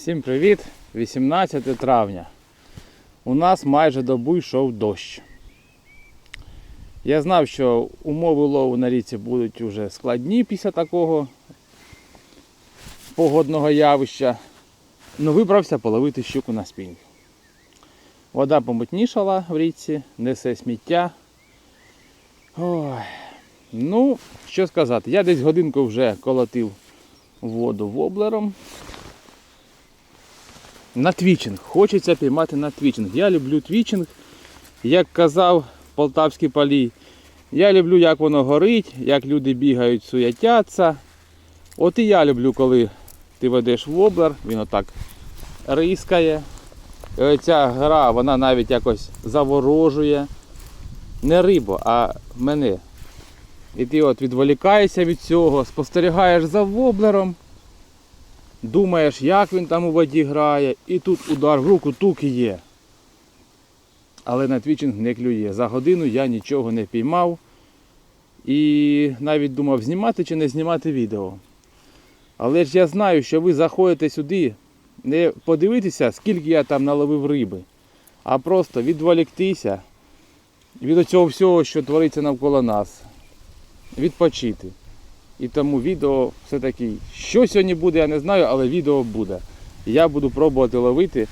Всім привіт! 18 травня. У нас майже добу йшов дощ. Я знав, що умови лову на річці будуть уже складні після такого погодного явища. Ну вибрався половити щуку на спінг. Вода помутнішала в річці, несе сміття. Ой. Ну, що сказати, я десь годинку вже колотив воду воблером. На твічинг. Хочеться піймати на твічинг. Я люблю твічинг, як казав Полтавський палій. Я люблю, як воно горить, як люди бігають, суєтяться. От і я люблю, коли ти ведеш воблер, він отак рискає. Ця гра, вона навіть якось заворожує. Не рибу, а мене. І ти от відволікаєшся від цього, спостерігаєш за воблером, думаєш, як він там у воді грає, і тут удар в руку тук і є. Але на твічинг не клює. За годину я нічого не піймав. І навіть думав, знімати чи не знімати відео. Але ж я знаю, що ви заходите сюди не подивитися, скільки я там наловив риби, а просто відволіктися від цього всього, що твориться навколо нас відпочити. І тому відео все-таки, що сьогодні буде, я не знаю, але відео буде. Я буду пробувати ловити,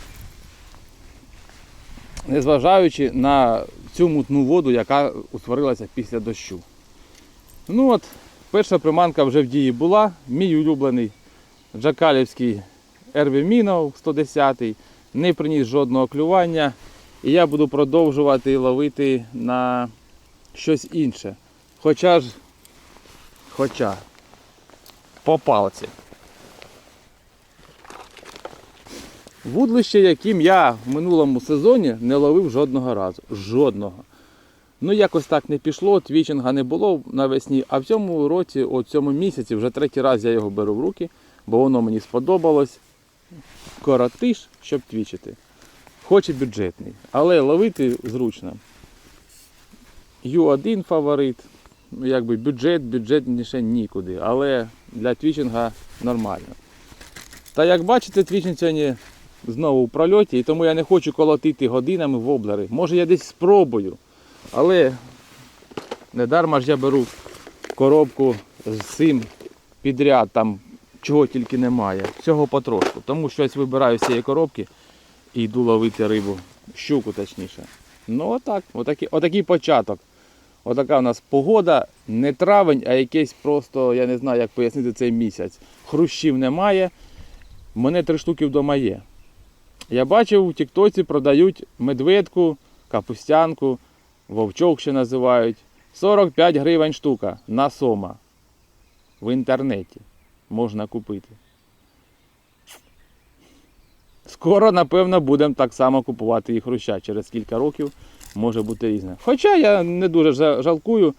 незважаючи на цю мутну воду, яка утворилася після дощу. Ну от, перша приманка вже в дії була. Мій улюблений Джакалівський Ервімінов 110 не приніс жодного клювання. І я буду продовжувати ловити на щось інше. Хоча ж Хоча по палці. Вудлище, яким я в минулому сезоні не ловив жодного разу. Жодного. Ну, якось так не пішло, твічинга не було навесні, а в цьому році, о цьому місяці, вже третій раз я його беру в руки, бо воно мені сподобалось. Коротиш, щоб твічити. Хоч і бюджетний, але ловити зручно. Ю1 фаворит, якби бюджет, бюджетніше нікуди, але для твічинга нормально. Та як бачите, твічинг сьогодні знову в прольоті, і тому я не хочу колотити годинами воблери. Може я десь спробую, але недарма ж я беру коробку з цим підряд, там чого тільки немає. Всього потрошку. Тому щось вибираю з цієї коробки і йду ловити рибу, щуку точніше. Ну отак, отакий, отакий початок. Отака у нас погода, не травень, а якийсь просто, я не знаю, як пояснити цей місяць. Хрущів немає. Мене три штуки вдома є. Я бачив, у Тіктоці продають медведку, капустянку, вовчок ще називають. 45 гривень штука на сома. В інтернеті можна купити. Скоро, напевно, будемо так само купувати і хруща через кілька років може бути різне. Хоча я не дуже жалкую,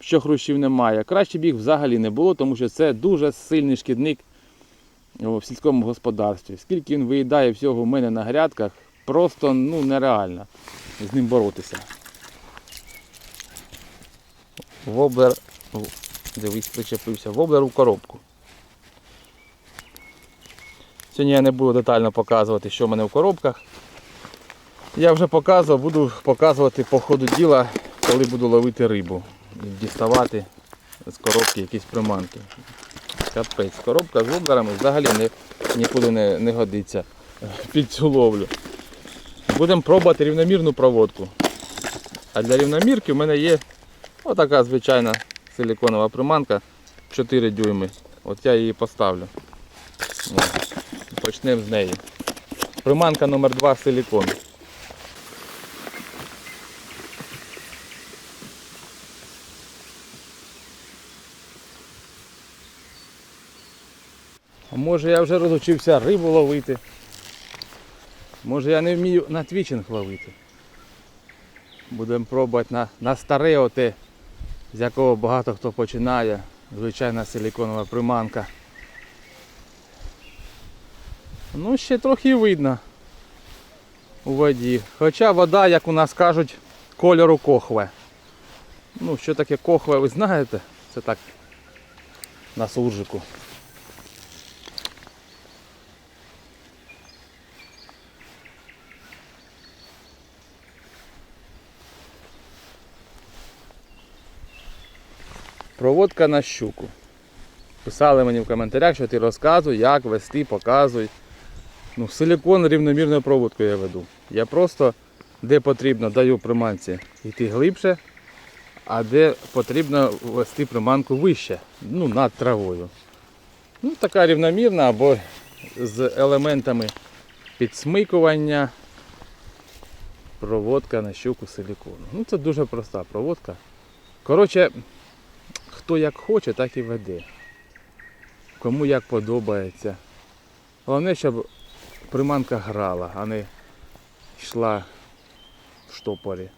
що хрущів немає. Краще б їх взагалі не було, тому що це дуже сильний шкідник в сільському господарстві. Скільки він виїдає всього в мене на грядках, просто ну, нереально з ним боротися. Воблер, дивись, причепився, воблер у коробку. Сьогодні я не буду детально показувати, що в мене в коробках. Я вже показував, буду показувати по ходу діла, коли буду ловити рибу. Діставати з коробки якісь приманки. Капець, коробка з воблерами взагалі не, нікуди не, не годиться під цю ловлю. Будемо пробувати рівномірну проводку. А для рівномірки в мене є отака звичайна силиконова приманка 4 дюйми. От я її поставлю. Почнемо з неї. Приманка номер 2 силикон. Може я вже розучився рибу ловити. Може я не вмію на твічинг ловити. Будемо пробувати на, на старе оте, з якого багато хто починає. Звичайна силиконова приманка. Ну, ще трохи видно у воді. Хоча вода, як у нас кажуть, кольору кохве. Ну, що таке кохве, ви знаєте? Це так на суржику. Проводка на щуку. Писали мені в коментарях, що ти розказуй, як вести, показуй. Ну, силікон рівномірною проводкою я веду. Я просто де потрібно даю приманці йти глибше, а де потрібно вести приманку вище, ну, над травою. Ну, така рівномірна або з елементами підсмикування. Проводка на щуку силікону. Ну це дуже проста проводка. Коротше, хто як хоче, так і веде. Кому як подобається. Головне, щоб приманка грала, а не йшла в штопорі.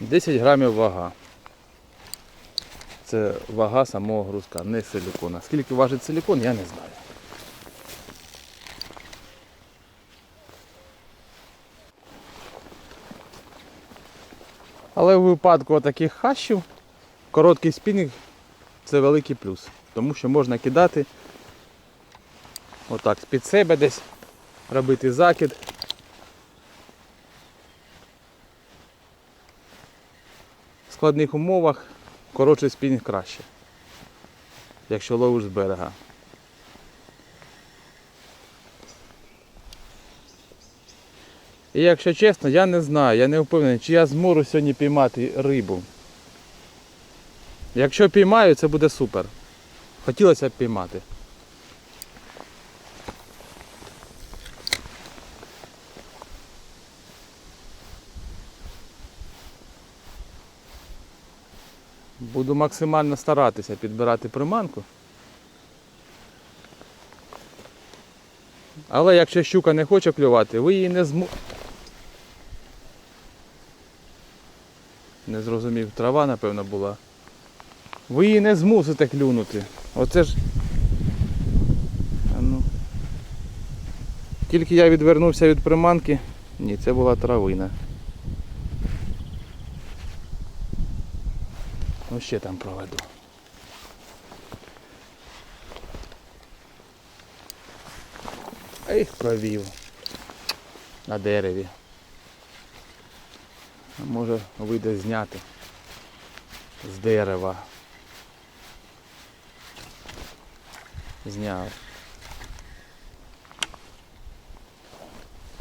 Десять грамів вага. Це вага самого грузка, не силікона. Скільки важить силікон, я не знаю. Але в випадку таких хащів короткий спінінг це великий плюс. Тому що можна кидати отак з-під себе десь, робити закид. В складних умовах коротший спінінг краще, якщо ловиш з берега. І якщо чесно, я не знаю, я не впевнений, чи я зможу сьогодні піймати рибу. Якщо піймаю, це буде супер. Хотілося б піймати. Буду максимально старатися підбирати приманку. Але якщо щука не хоче клювати, ви її не зму... Не зрозумів, трава, напевно, була. Ви її не змусите клюнути. Оце ж. А ну. Тільки я відвернувся від приманки. Ні, це була травина. Ну ще там проведу. Ех, провів. На дереві. Може вийде зняти з дерева. Зняв.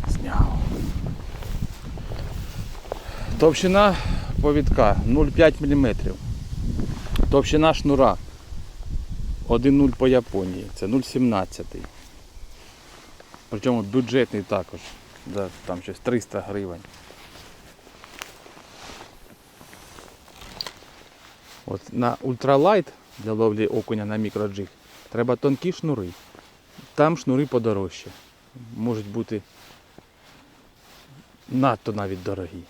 Зняв. Товщина повідка 0,5 мм. Товщина шнура 1,0 по Японії. Це 0,17. Причому бюджетний також. Там щось 300 гривень. От на ультралайт для ловлі окуня на мікроджиг треба тонкі шнури. Там шнури подорожчі. Можуть бути надто навіть дорогі.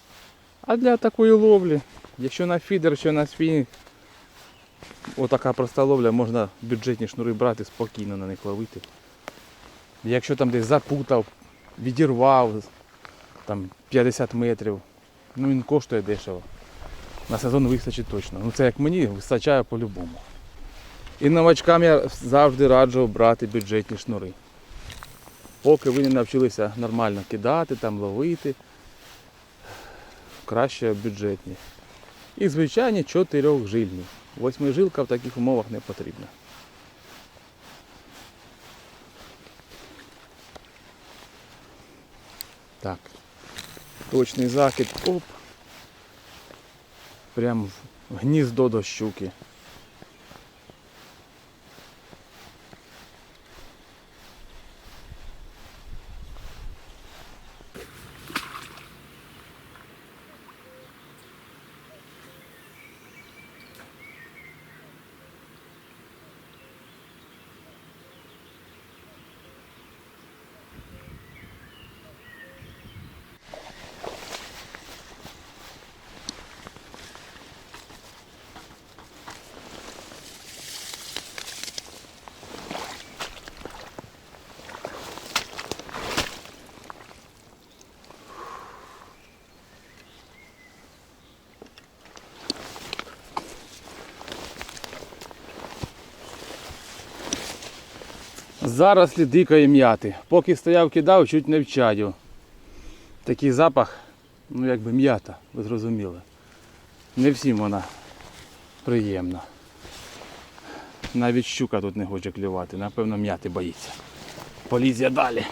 А для такої ловлі, якщо на фідер, що на спінінг, отака проста ловля, можна бюджетні шнури брати, спокійно на них ловити. Якщо там десь запутав, відірвав там 50 метрів, ну він коштує дешево. На сезон вистачить точно. Ну це як мені вистачає по-любому. І новачкам я завжди раджу брати бюджетні шнури. Поки ви не навчилися нормально кидати, там ловити, краще бюджетні. І звичайні чотирьохжильні. Восьмижилка в таких умовах не потрібна. Так. Точний закид. Оп. Прям в гніздо до щуки. Зарослі дикої м'яти. Поки стояв, кидав, чуть не вчаю. Такий запах, ну якби м'ята, ви зрозуміли. Не всім вона приємна. Навіть щука тут не хоче клювати, напевно, м'яти боїться. Полізь я далі.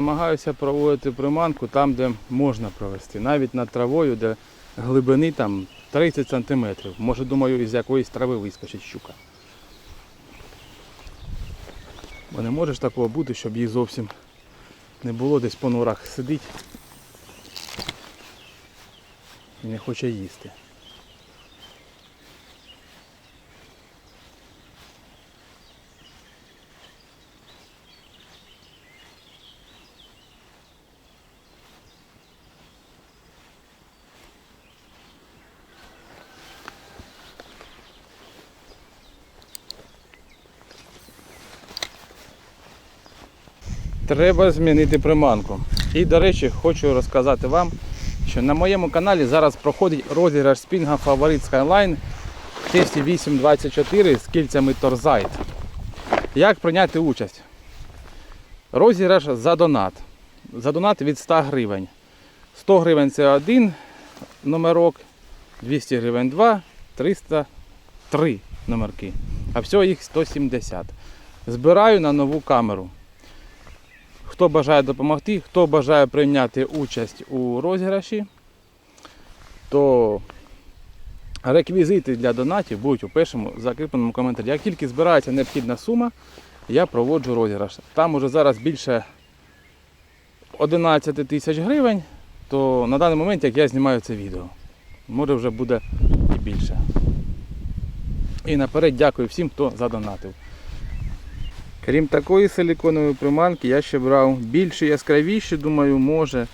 Намагаюся проводити приманку там, де можна провести. Навіть над травою, де глибини там 30 см. Може, думаю, із якоїсь трави вискочить щука. Бо не може ж такого бути, щоб її зовсім не було десь по норах сидить і не хоче їсти. Треба змінити приманку. І, до речі, хочу розказати вам, що на моєму каналі зараз проходить розіграш спінга Favorit Skyline тесті 824 з кільцями Торзайт. Як прийняти участь? Розіграш за донат. За донат від 100 гривень. 100 гривень це один номерок, 200 гривень 2, 300 3 номерки. А всього їх 170. Збираю на нову камеру. Хто бажає допомогти, хто бажає прийняти участь у розіграші, то реквізити для донатів будуть у першому закріпленому коментарі. Як тільки збирається необхідна сума, я проводжу розіграш. Там уже зараз більше 11 тисяч гривень, то на даний момент, як я знімаю це відео, може вже буде і більше. І наперед дякую всім, хто задонатив. Крім такої силиконової приманки, я ще брав більше яскравіші, думаю, може.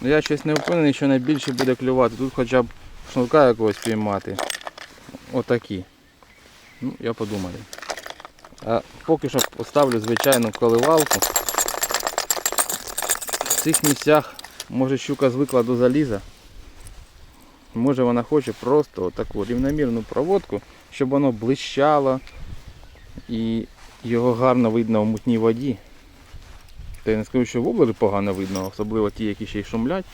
Ну я щось не впевнений, що найбільше буде клювати. Тут хоча б шнурка якогось піймати. Отакі. Ну, я подумаю. А поки що поставлю звичайну коливалку. В цих місцях може щука звикла до заліза. Може вона хоче просто таку рівномірну проводку, щоб воно блищало і його гарно видно в мутній воді. Та я не скажу, що воблери погано видно, особливо ті, які ще й шумлять.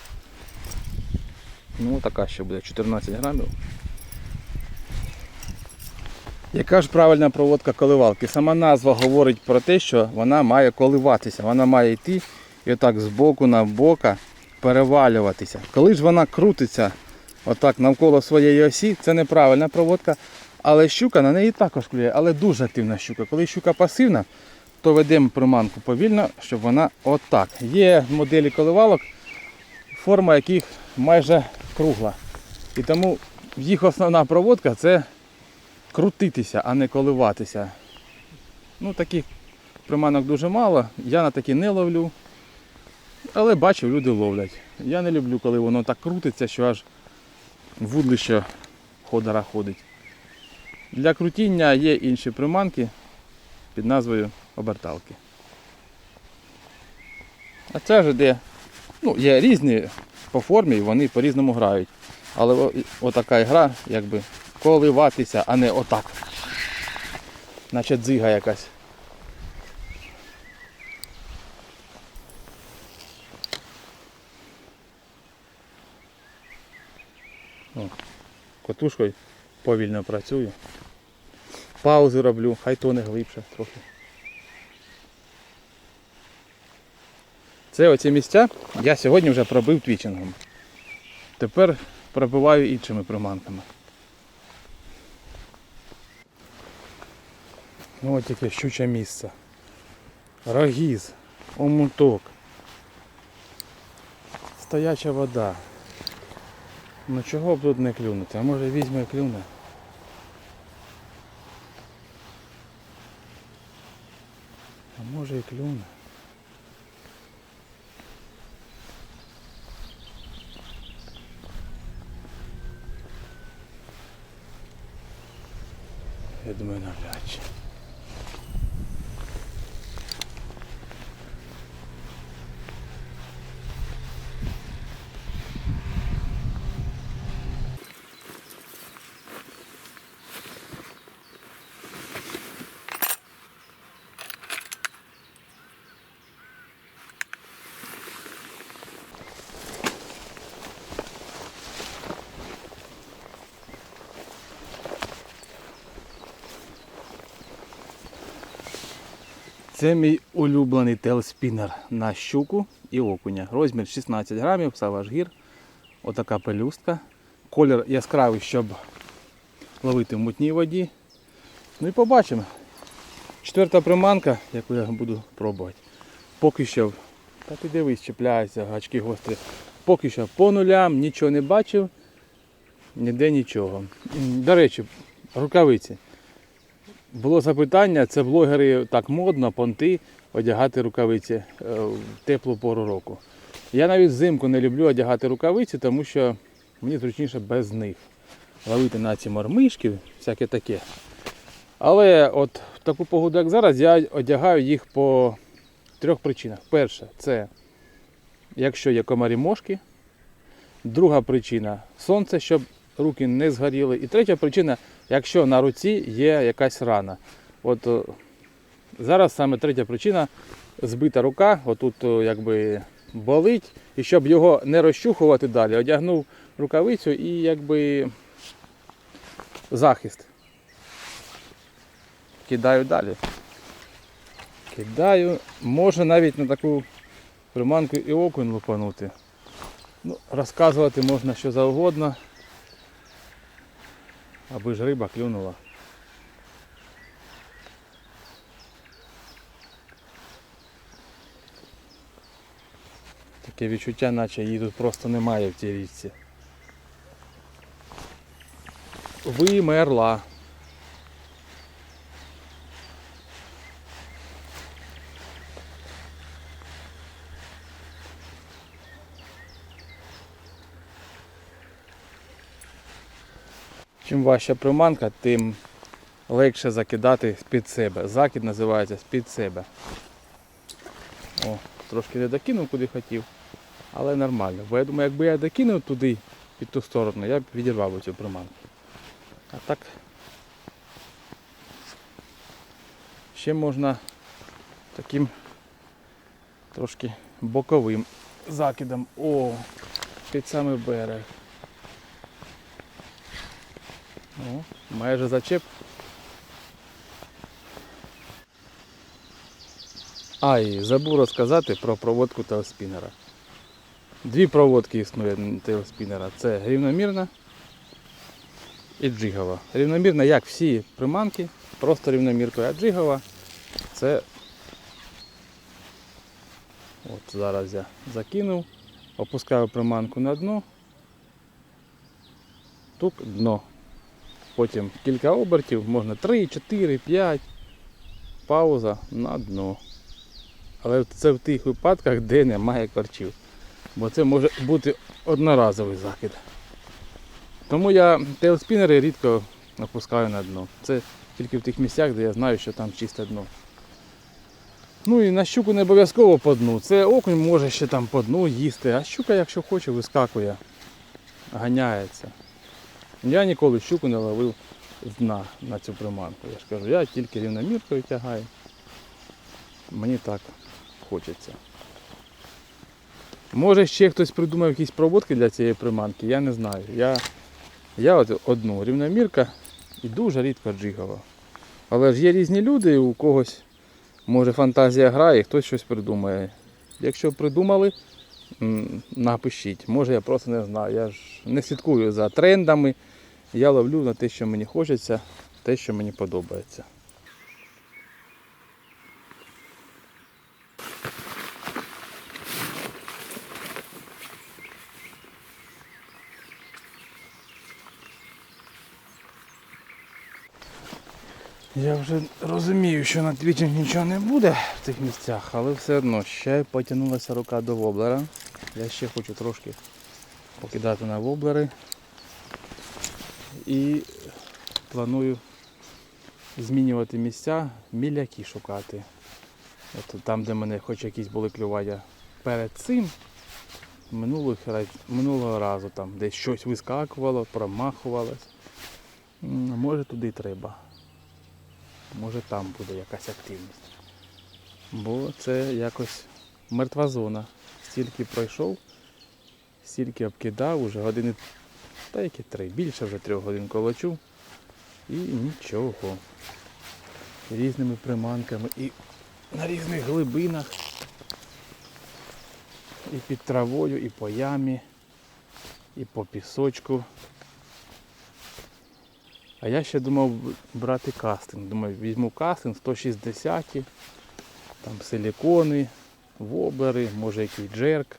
Ну така ще буде 14 грамів. Яка ж правильна проводка коливалки? Сама назва говорить про те, що вона має коливатися, вона має йти і отак з боку на бока перевалюватися. Коли ж вона крутиться отак навколо своєї осі, це неправильна проводка. Але щука на неї також клює, але дуже активна щука. Коли щука пасивна, то ведемо приманку повільно, щоб вона отак. Є моделі коливалок, форма яких майже кругла. І тому їх основна проводка це крутитися, а не коливатися. Ну, таких приманок дуже мало, я на такі не ловлю. Але бачу, люди ловлять. Я не люблю, коли воно так крутиться, що аж вудлище ходора ходить. Для крутіння є інші приманки під назвою оберталки. А це ж де ну, є різні по формі, і вони по-різному грають. Але отака гра, якби коливатися, а не отак. Наче дзига якась. О, Котушкою повільно працюю. Паузи роблю, хай тоне глибше трохи. Це оці місця я сьогодні вже пробив твічингом. Тепер пробиваю іншими приманками. Ну от яке щуче місце. Рогіз, омуток. Стояча вода. Ну чого б тут не клюнути? А може візьме і клюне? А може і клюне. Я думаю, навряд. Це мій улюблений телспінер на щуку і окуня. Розмір 16 грамів, саваж гір. Отака пелюстка. Колір яскравий, щоб ловити в мутній воді. Ну і побачимо. Четверта приманка, яку я буду пробувати. Поки що, та ти дивись, чіпляється, гачки гострі. Поки що по нулям нічого не бачив, ніде нічого. До речі, рукавиці. Було запитання, це блогери так модно, понти, одягати рукавиці е, в теплу пору року. Я навіть взимку не люблю одягати рукавиці, тому що мені зручніше без них. Ловити на ці мормишки, всяке таке. Але от в таку погоду, як зараз, я одягаю їх по трьох причинах. Перше, це якщо є комарі мошки. Друга причина сонце, щоб руки не згоріли. І третя причина, якщо на руці є якась рана. От зараз саме третя причина збита рука, отут якби болить. І щоб його не розчухувати далі, одягнув рукавицю і якби захист. Кидаю далі. Кидаю, може навіть на таку приманку і окунь лупанути. Ну, розказувати можна що завгодно, аби ж риба клюнула. Таке відчуття, наче її тут просто немає в цій річці. Вимерла. Чим важча приманка, тим легше закидати з-під себе. Закид називається з-під себе. О, трошки не докинув куди хотів, але нормально. Бо я думаю, якби я докинув туди, під ту сторону, я б відірвав цю приманку. А так ще можна таким трошки боковим закидом. О, під самий берег. О, майже зачеп. А, і забув розказати про проводку телеспінера. Дві проводки існує телеспінера. Це рівномірна і джигова. Рівномірна, як всі приманки, просто рівноміркою, а джигова це от зараз я закинув, опускаю приманку на дно, тук дно. Потім кілька обертів, можна 3, 4, 5, пауза на дно. Але це в тих випадках, де немає корчів. Бо це може бути одноразовий закид. Тому я тейлспінери рідко опускаю на дно. Це тільки в тих місцях, де я знаю, що там чисте дно. Ну і на щуку не обов'язково по дну. Це окунь може ще там по дну їсти, а щука, якщо хоче, вискакує, ганяється. Я ніколи щуку не ловив дна на цю приманку. Я ж кажу, я тільки рівноміркою тягаю. Мені так хочеться. Може ще хтось придумав якісь проводки для цієї приманки, я не знаю. Я, я от одну рівномірка і дуже рідко джигова. Але ж є різні люди, у когось може фантазія грає, хтось щось придумає. Якщо придумали, напишіть. Може я просто не знаю. Я ж не слідкую за трендами. Я ловлю на те, що мені хочеться, те, що мені подобається. Я вже розумію, що на твічі нічого не буде в цих місцях, але все одно ще потягнулася рука до воблера. Я ще хочу трошки покидати на воблери. І планую змінювати місця, міляки шукати. От там, де мене хоч якісь були клювання перед цим, минулого, минулого разу там десь щось вискакувало, промахувалось. Може туди треба. Може там буде якась активність. Бо це якось мертва зона. Стільки пройшов, стільки обкидав, уже години та які три, більше вже трьох годин колочу. І нічого. Різними приманками і на різних глибинах. І під травою, і по ямі, і по пісочку. А я ще думав брати кастинг. Думаю, візьму кастинг 160, там силікони, воблери, може якийсь джерк.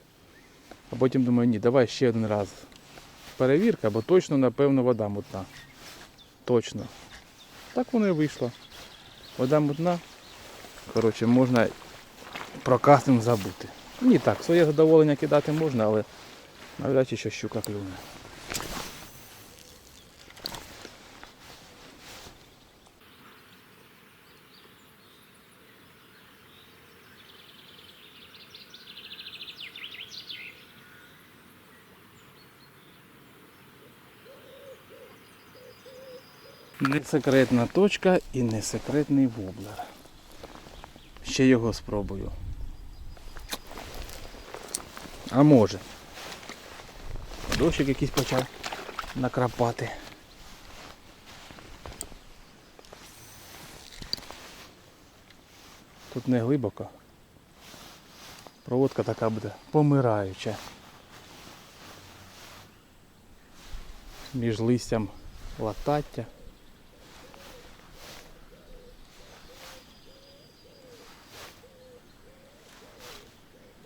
А потім думаю, ні, давай ще один раз перевірка, бо точно, напевно, вода мутна. Точно. Так воно і вийшло. Вода мутна. Коротше, можна про кастинг забути. Ні, так, своє задоволення кидати можна, але навряд чи що щука клюне. Не секретна точка і не секретний воблер. Ще його спробую. А може. Дощик якийсь почав накрапати. Тут не глибоко. Проводка така буде помираюча. Між листям латаття.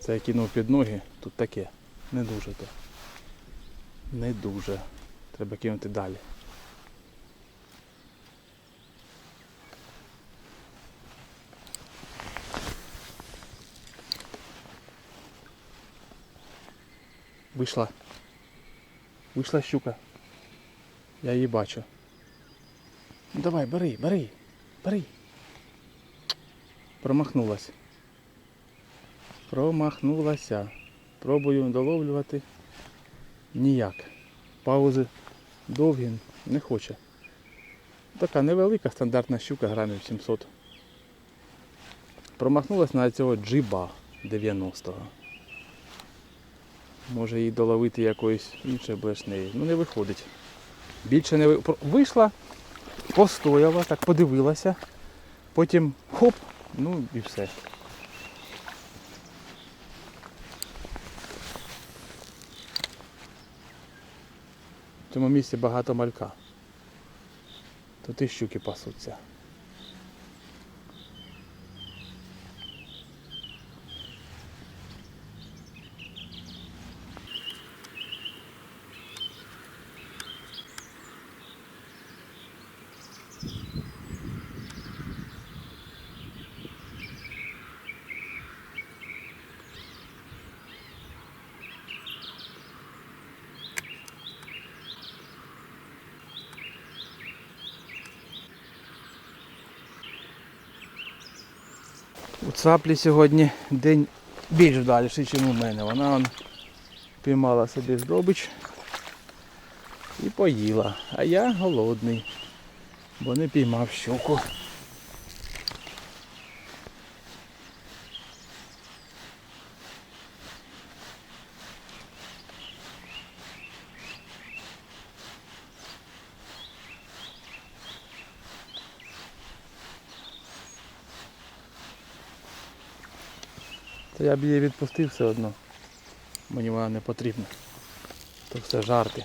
Це я кинув під ноги, тут таке. Не дуже то. Не дуже. Треба кинути далі. Вийшла. Вийшла щука. Я її бачу. Ну давай, бери, бери, бери. Промахнулась. Промахнулася. Пробую доловлювати. Ніяк. Паузи довгі не хоче. Така невелика стандартна щука грамів 700. Промахнулась на цього джиба 90-го. Може її доловити якоїсь іншої блешнеї. Ну не виходить. Більше не ви... Вийшла, постояла, так подивилася. Потім хоп, ну і все. В цьому місці багато малька. Тут і щуки пасуться. У цаплі сьогодні день більш вдаліший, ніж у мене. Вона он піймала собі здобич і поїла. А я голодний, бо не піймав щуку. Я б її відпустив все одно. Мені вона не потрібна. То все жарти.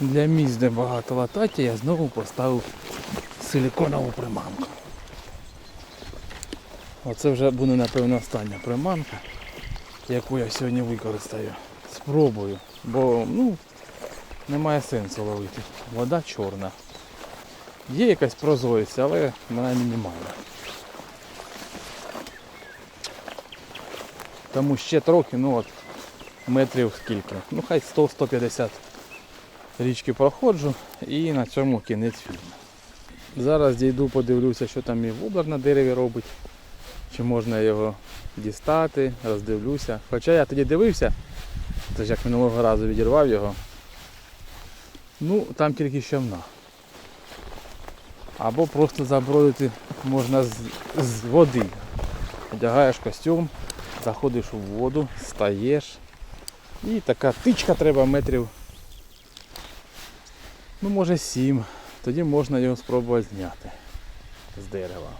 Для місць, де багато лататі, я знову поставив силиконову приманку. Оце вже буде напевно остання приманка, яку я сьогодні використаю. Спробую, бо ну, немає сенсу ловити. Вода чорна. Є якась прозорість, але вона мінімальна. Тому ще трохи, ну от метрів скільки. Ну хай 100-150 річки проходжу і на цьому кінець фільму. Зараз дійду, подивлюся, що там мій воблер на дереві робить. Чи можна його дістати, роздивлюся. Хоча я тоді дивився, це як минулого разу відірвав його. Ну, там тільки щавна. Або просто забродити можна з, з води. Одягаєш костюм, заходиш у воду, стаєш. І така тичка треба метрів. Ну, може сім. Тоді можна його спробувати зняти з дерева.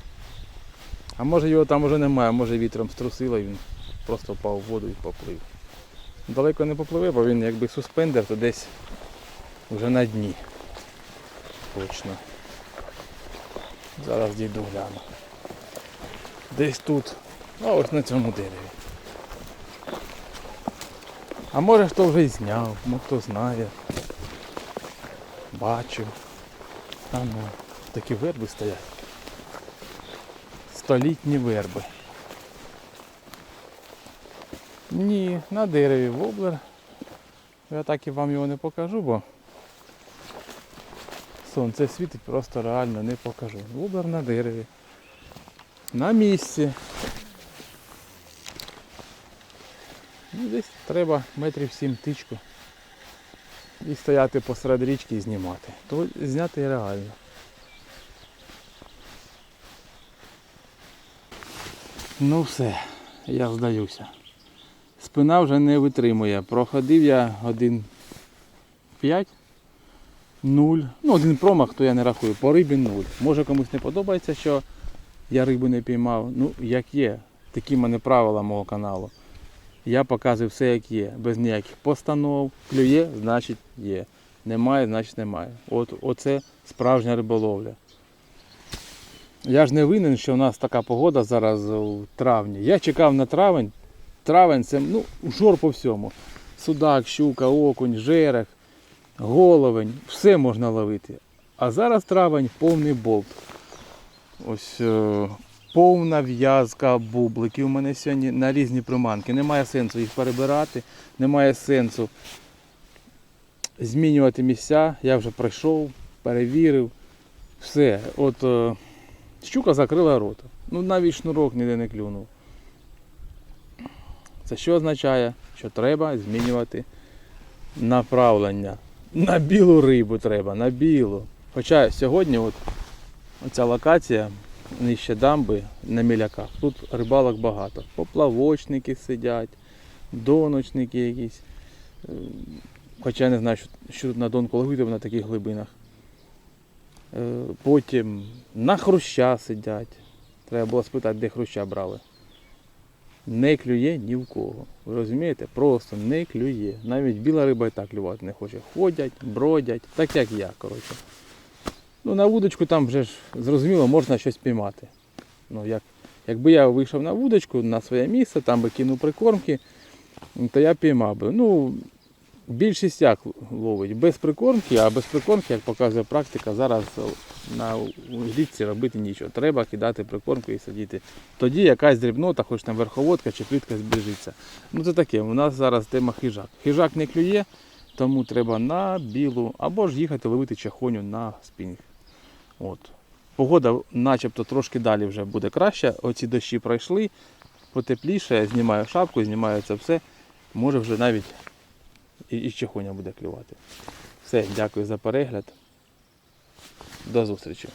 А може його там вже немає, може вітром струсило і він просто впав в воду і поплив. Далеко не попливе, бо він якби суспендер, то десь вже на дні. Точно. Зараз дійду гляну. Десь тут, а ось на цьому дереві. А може хто вже й зняв, ну хто знає. Бачу. А ну, такі верби стоять. Столітні верби. Ні, на дереві воблер. Я так і вам його не покажу, бо сонце світить, просто реально не покажу. Воблер на дереві. На місці. Ну, десь треба метрів сім тичку. І стояти посеред річки і знімати. То зняти реально. Ну все, я здаюся. Спина вже не витримує. Проходив я один 5, 0. Ну, один промах, то я не рахую. По рибі 0. Може комусь не подобається, що я рибу не піймав. Ну, як є. Такі в мене правила мого каналу. Я показую все як є, без ніяких постанов. Клює, значить є. Немає, значить немає. От оце справжня риболовля. Я ж не винен, що у нас така погода зараз у травні. Я чекав на травень. Травень це ну, жор по всьому. Судак, щука, окунь, жерех, головень, все можна ловити. А зараз травень повний болт. Ось е, повна в'язка бубликів у мене сьогодні на різні приманки. Немає сенсу їх перебирати, немає сенсу змінювати місця. Я вже пройшов, перевірив. Все. От е, щука закрила рота. Ну навіть шнурок ніде не клюнув. Це що означає? Що треба змінювати направлення. На білу рибу треба, на білу. Хоча сьогодні от, оця локація нижче дамби на міляках. Тут рибалок багато. Поплавочники сидять, доночники якісь. Е, Хоча я не знаю, що, тут на донку ловити на таких глибинах. Е, Потім на хруща сидять. Треба було спитати, де хруща брали. Не клює ні в кого. Ви розумієте? Просто не клює. Навіть біла риба і так клювати не хоче. Ходять, бродять, так як я, коротше. Ну, на вудочку там вже ж зрозуміло, можна щось піймати. Ну, як, якби я вийшов на вудочку на своє місце, там би кинув прикормки, то я піймав би. Ну, більшість як ловить? Без прикормки, а без прикормки, як показує практика, зараз на річці робити нічого. Треба кидати прикормку і сидіти. Тоді якась дрібнота, хоч там верховодка чи плітка збіжиться. Ну це таке, у нас зараз тема хижак. Хижак не клює, тому треба на білу, або ж їхати ловити чахоню на спінг. От. Погода начебто трошки далі вже буде краще. Оці дощі пройшли, потепліше, я знімаю шапку, знімаю це все. Може вже навіть і, і чехоня буде клювати. Все, дякую за перегляд. До зустрічі.